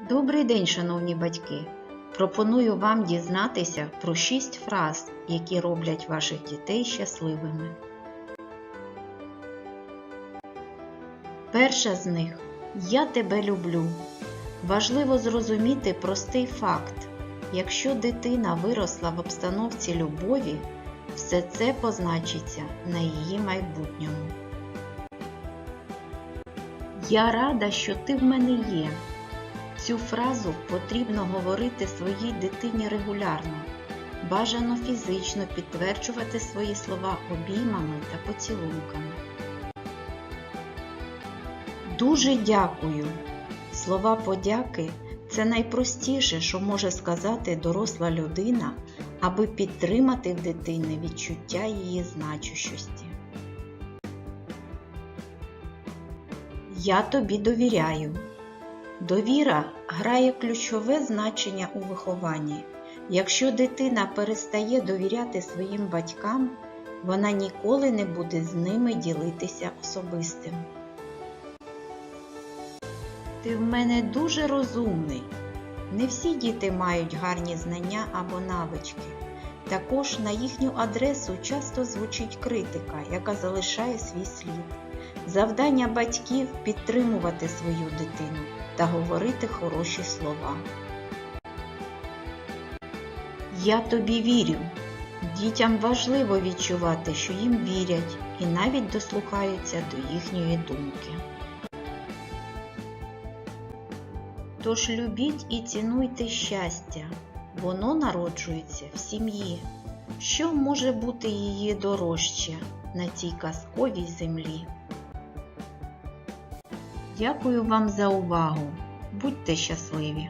Добрий день, шановні батьки! Пропоную вам дізнатися про шість фраз, які роблять ваших дітей щасливими. Перша з них Я тебе люблю. Важливо зрозуміти простий факт. Якщо дитина виросла в обстановці любові, все це позначиться на її майбутньому. Я рада, що ти в мене є. Цю фразу потрібно говорити своїй дитині регулярно, бажано фізично підтверджувати свої слова обіймами та поцілунками. Дуже дякую. Слова подяки це найпростіше, що може сказати доросла людина, аби підтримати в дитини відчуття її значущості. Я тобі довіряю. Довіра грає ключове значення у вихованні. Якщо дитина перестає довіряти своїм батькам, вона ніколи не буде з ними ділитися особистим. Ти в мене дуже розумний. Не всі діти мають гарні знання або навички. Також на їхню адресу часто звучить критика, яка залишає свій слід. Завдання батьків підтримувати свою дитину та говорити хороші слова. Я тобі вірю. Дітям важливо відчувати, що їм вірять і навіть дослухаються до їхньої думки. Тож любіть і цінуйте щастя, воно народжується в сім'ї. Що може бути її дорожче на цій казковій землі? Дякую вам за увагу. Будьте щасливі!